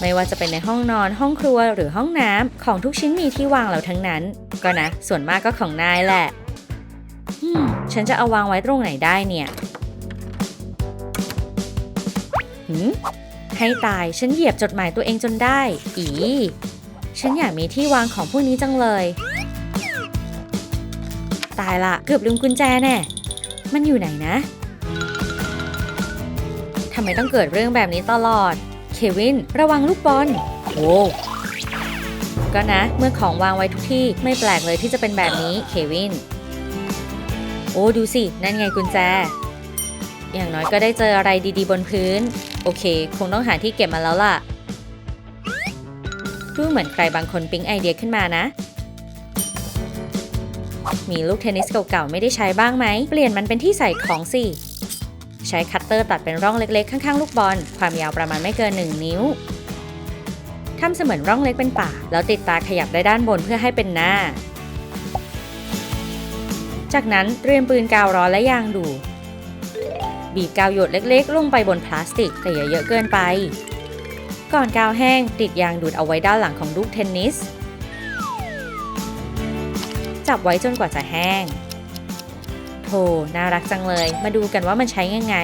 ไม่ว่าจะเป็นในห้องนอนห้องครัวหรือห้องน้ำของทุกชิ้นมีที่วางแล้วทั้งนั้น ก็นะ ส่วนมากก็ของนายแหละอืมฉันจะเอาวางไว้ตรงไหนได้เนี่ยหืมให้ตายฉันเหยียบจดหมายตัวเองจนได้ อีฉันอยากมีที่วางของพวกนี้จังเลย ตายละเกือบลืมกุญแจแน่มันอยู่ไหนนะทำไมต้องเกิดเรื่องแบบนี้ตลอด เควิน ระวังลูกบอล โอ้ก็นะ เมื่อของวางไว้ทุกที่ไม่แปลกเลยที่จะเป็นแบบนี้ เควิน โอ้ดูสิ นั่นไงกุญแจ อย่างน้อยก็ได้เจออะไรดีๆ บนพื้น โอเค คงต้องหาที่เก็บมาแล้วล่ะ ดูเหมือนใครบางคนปิ๊งไอเดียขึ้นมานะ มีลูกเทนนิสเก่าๆไม่ได้ใช้บ้างไหม เปลี่ยนมันเป็นที่ใส่ของสิ ใช้คัตเตอร์ตัดเป็นร่องเล็กๆ ข้างๆ ลูกบอล ความยาวประมาณไม่เกิน 1 นิ้วทำเสมือนร่องเล็กเป็นปาก แล้วติดตาขยับได้ด้านบนเพื่อให้เป็นหน้า จากนั้นเตรียมปืนกาวร้อนและยางดูดบีบกาวหยดเล็กๆ ลงไปบนพลาสติกแต่อย่าเยอะเกินไป ก่อนกาวแห้งติดยางดูดเอาไว้ด้านหลังของลูกเทนนิส จับไว้จนกว่าจะแห้ง โธ่น่ารักจังเลย มาดูกันว่ามันใช้ยังไง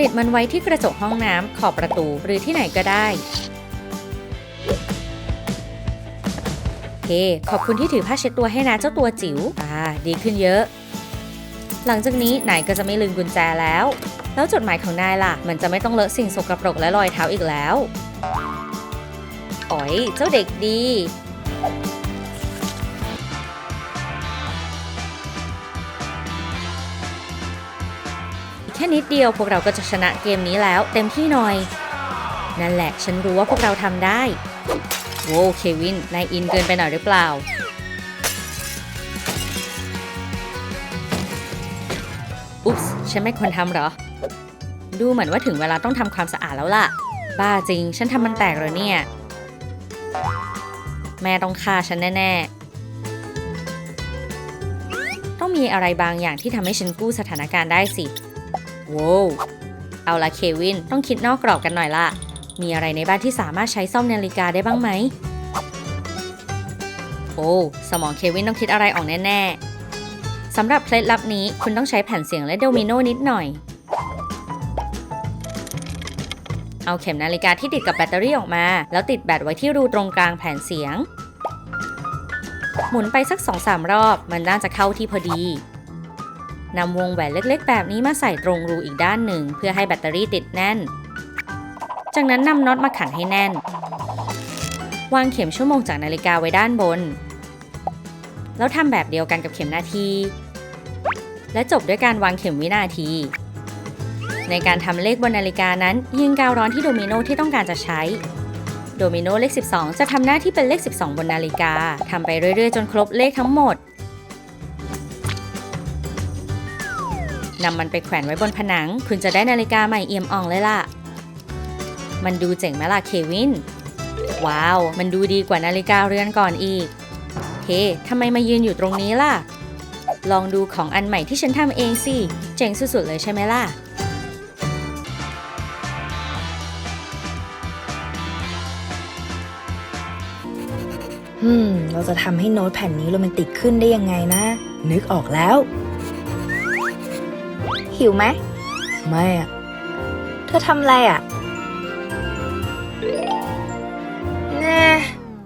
ติดมันไว้ที่กระจกห้องน้ำขอบประตูหรือที่ไหนก็ได้เฮ้ขอบคุณที่ถือผ้าเช็ดตัวให้นะเจ้าตัวจิ๋ว อ่า ดีขึ้นเยอะ หลังจากนี้นายก็จะไม่ลืมกุญแจแล้ว แล้วจดหมายของนายล่ะ มันจะไม่ต้องเลอะสิ่งสกปรกและรอยเท้าอีกแล้วอ๋อย เจ้าเด็กดี นิดเดียวพวกเราก็จะชนะเกมนี้แล้ว เต็มที่หน่อย นั่นแหละ ฉันรู้ว่าพวกเราทำได้โว้วเควินนายอินเกินไปหน่อยหรือเปล่า อุ๊ปส์ฉันไม่ควรทำหรอ ดูเหมือนว่าถึงเวลาต้องทำความสะอาดแล้วล่ะ บ้าจริง ฉันทำมันแตกเลยเนี่ย แม่ต้องฆ่าฉันแน่ ๆ ต้องมีอะไรบางอย่างที่ทำให้ฉันกู้สถานการณ์ได้สิ โว้วเอาละเควินต้องคิดนอกกรอบกันหน่อยละมีอะไรในบ้านที่สามารถใช้ซ่อมนาฬิกาได้บ้างไหม โอ้สมองเควินต้องคิดอะไรออกแน่ๆสำหรับเคล็ดลับนี้คุณต้องใช้แผ่นเสียงและโดมิโนนิดหน่อย เอาเข็มนาฬิกาที่ติดกับแบตเตอรี่ออกมา แล้วติดแบตไว้ที่รูตรงกลางแผ่นเสียง หมุนไปสัก2-3รอบ มันน่าจะเข้าที่พอดี นำวงแหวนเล็กๆ แบบนี้มาใส่ตรงรูอีกด้านหนึ่ง เพื่อให้แบตเตอรี่ติดแน่น จากนั้นนำน็อตมาขันให้แน่น วางเข็มชั่วโมงจากนาฬิกาไว้ด้านบน แล้วทำแบบเดียวกันกับเข็มนาที และจบด้วยการวางเข็มวินาที ในการทำเลขบนนาฬิกานั้น ยิงกาวร้อนที่โดมิโนที่ต้องการจะใช้โดมิโนเลข 12 จะทำหน้าที่เป็นเลข 12 บนนาฬิกา ทำไปเรื่อยๆ จนครบเลขทั้งหมด นำมันไปแขวนไว้บนผนัง คุณจะได้นาฬิกาใหม่เอี่ยมอ่องเลยล่ะ มันดูเจ๋งไหมล่ะเควิน ว้าว มันดูดีกว่านาฬิกาเรือนก่อนอีก เฮ้ ทำไมมายืนอยู่ตรงนี้ล่ะ ลองดูของอันใหม่ที่ฉันทำเองสิ เจ๋งสุดๆเลยใช่ไหมล่ะอืมเราจะทำให้โน้ตแผ่นนี้โรแมนติกขึ้นได้ยังไงนะ นึกออกแล้ว หิวไหม ไม่อะเธอทำอะไรอะแน่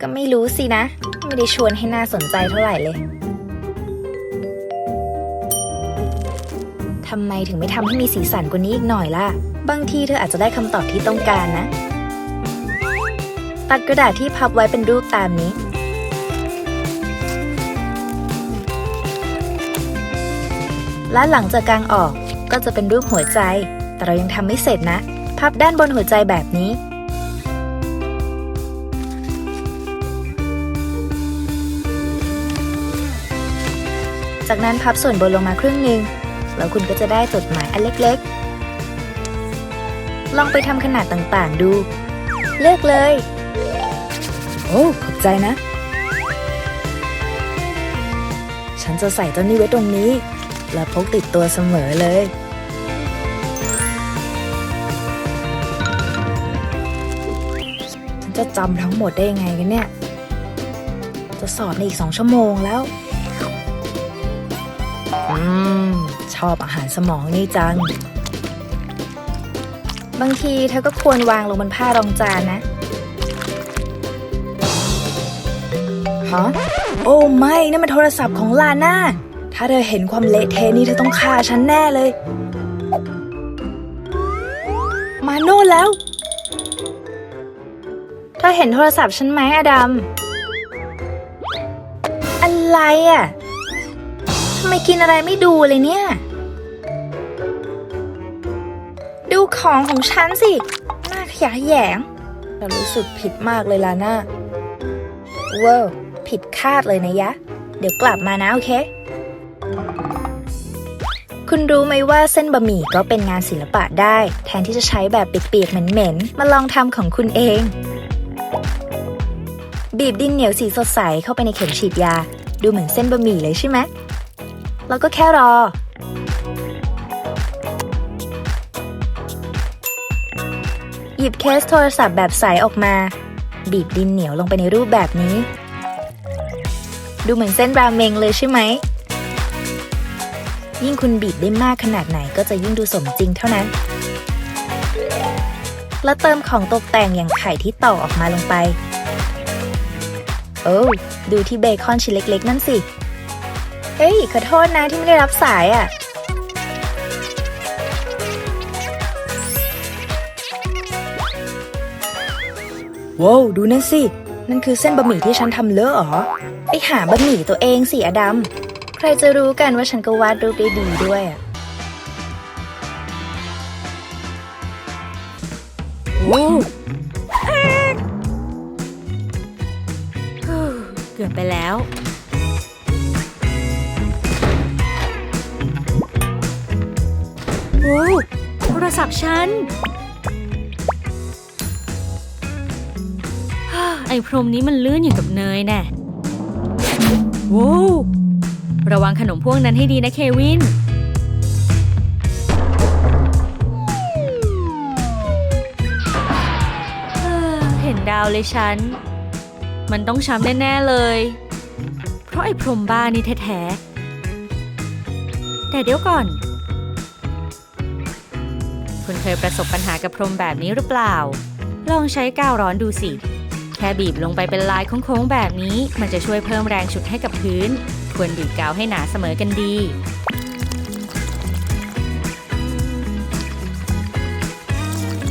ก็ไม่รู้สินะ ไม่ได้ชวนให้น่าสนใจเท่าไหร่เลย ทำไมถึงไม่ทำให้มีสีสันกว่านี้อีกหน่อยล่ะ บางทีเธออาจจะได้คำตอบที่ต้องการนะ ตัดกระดาษที่พับไว้เป็นรูปตามนี้และหลังจากกางออก ก็จะเป็นรูปหัวใจ แต่เรายังทำไม่เสร็จนะ พับด้านบนหัวใจแบบนี้ จากนั้นพับส่วนบนลงมาครึ่งหนึ่งแล้วคุณก็จะได้จดหมายอันเล็กๆ ลองไปทำขนาดต่างๆดู เลือกเลย โอ้ขอบใจนะ ฉันจะใส่เจ้านี้ไว้ตรงนี้ และพกติดตัวเสมอเลยฉันจะจำทั้งหมดได้ยังไงกันเนี่ย จะสอบในอีกสองชั่วโมงแล้ว อืม ชอบอาหารสมองนี่จัง บางทีเธอก็ควรวางลงบนผ้ารองจานนะฮะโอ้ไม่นั่นมันโทรศัพท์ของลาน่า ถ้าเธอเห็นความเละเทะนี้เธอต้องฆ่าฉันแน่เลย มาโน่นแล้ว เธอเห็นโทรศัพท์ฉันไหมอดัม อะไรอะทำไมกินอะไรไม่ดูเลยเนี่ย ดูของของฉันสิหน้าขยะแยงเรารู้สึกผิดมากเลยล่ะน่าเว้าวผิดคาดเลยนะยะ เดี๋ยวกลับมานะโอเค คุณรู้ไหมว่าเส้นบะหมี่ก็เป็นงานศิลปะได้ แทนที่จะใช้แบบเปียกๆเหม็นๆ มาลองทำของคุณเอง บีบดินเหนียวสีสดใสเข้าไปในเข็มฉีดยา ดูเหมือนเส้นบะหมี่เลยใช่ไหมแล้วก็แค่รอ หยิบเคสโทรศัพท์แบบใสออกมา บีบดินเหนียวลงไปในรูปแบบนี้ ดูเหมือนเส้นราเมงเลยใช่ไหม ยิ่งคุณบีบได้มากขนาดไหนก็จะยิ่งดูสมจริงเท่านั้น แล้วเติมของตกแต่งอย่างไข่ที่ต่อออกมาลงไป โอ้ดูที่เบคอนชิ้นเล็กๆ นั่นสิ เฮ้ย ขอโทษนะที่ไม่ได้รับสายอะ่ะว้าวดูนั่นสิ นั่นคือเส้นบะหมี่ที่ฉันทำเลอะหรอ ไปหาบะหมี่ตัวเองสิอดัม ใครจะรู้กันว่าฉันก็วาดรูปได้ดีด้วยอะโอ้เกือบไปแล้ว โอ้โทรศัพท์ฉันฮ่าไอ้พรมนี้มันลื่นอย่างกับเนยแน่โว้ว ระวังขนมพวกนั้นให้ดีนะเควิน เห็นดาวเลยฉัน มันต้องช้ำแน่ ๆ เลย เพราะไอ้พรมบ้านี่แท้ๆ แต่เดี๋ยวก่อน คุณเคยประสบปัญหากับพรมแบบนี้หรือเปล่า ลองใช้กาวร้อนดูสิ แค่บีบลงไปเป็นลายโค้งๆแบบนี้ มันจะช่วยเพิ่มแรงฉุดให้กับพื้น ควรบีบกาวให้หนาเสมอกันดี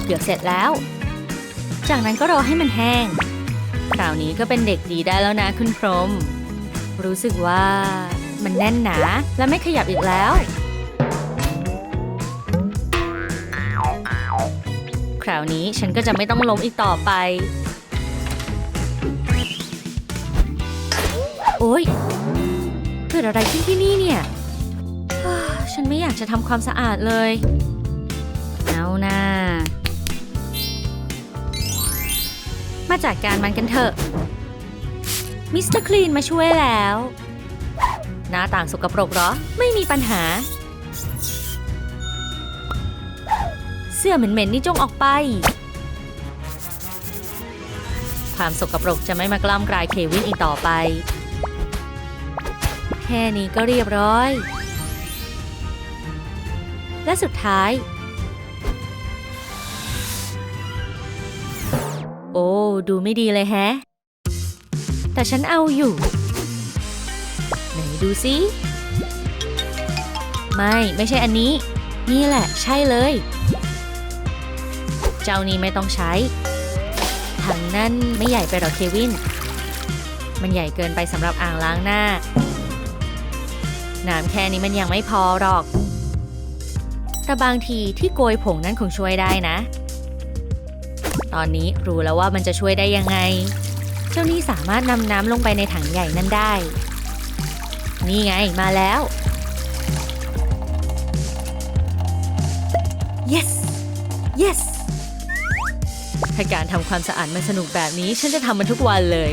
เกือบเสร็จแล้ว จากนั้นก็รอให้มันแห้ง คราวนี้ก็เป็นเด็กดีได้แล้วนะคุณพรม รู้สึกว่ามันแน่นหนาและไม่ขยับอีกแล้ว คราวนี้ฉันก็จะไม่ต้องล้มอีกต่อไป โอ๊ย กิดอะไรขึ้นที่นี่เนี่ย ฉันไม่อยากจะทำความสะอาดเลย เอานะมาจัดการมันกันเถอะ มิสเตอร์คลีนมาช่วยแล้ว หน้าต่างสกปรกเหรอ ไม่มีปัญหา เสื้อเหม็นๆนี่จงออกไป ความสกปรกจะไม่มากล้ามกลายเควินอีกต่อไป แค่นี้ก็เรียบร้อย และสุดท้าย โอ้ ดูไม่ดีเลยแฮะ แต่ฉันเอาอยู่ ไหนดูสิ ไม่ ไม่ใช่อันนี้ นี่แหละ ใช่เลย เจ้านี้ไม่ต้องใช้ ถังนั่นไม่ใหญ่ไปหรอเควิน มันใหญ่เกินไปสำหรับอ่างล้างหน้า น้ำแค่นี้มันยังไม่พอหรอก แต่บางทีที่โกยผงนั้นคงช่วยได้นะ ตอนนี้รู้แล้วว่ามันจะช่วยได้ยังไง เจ้านี่สามารถนำน้ำลงไปในถังใหญ่นั่นได้ นี่ไงมาแล้ว yes yes ถ้าการทำความสะอาดมันสนุกแบบนี้ ฉันจะทำมันทุกวันเลย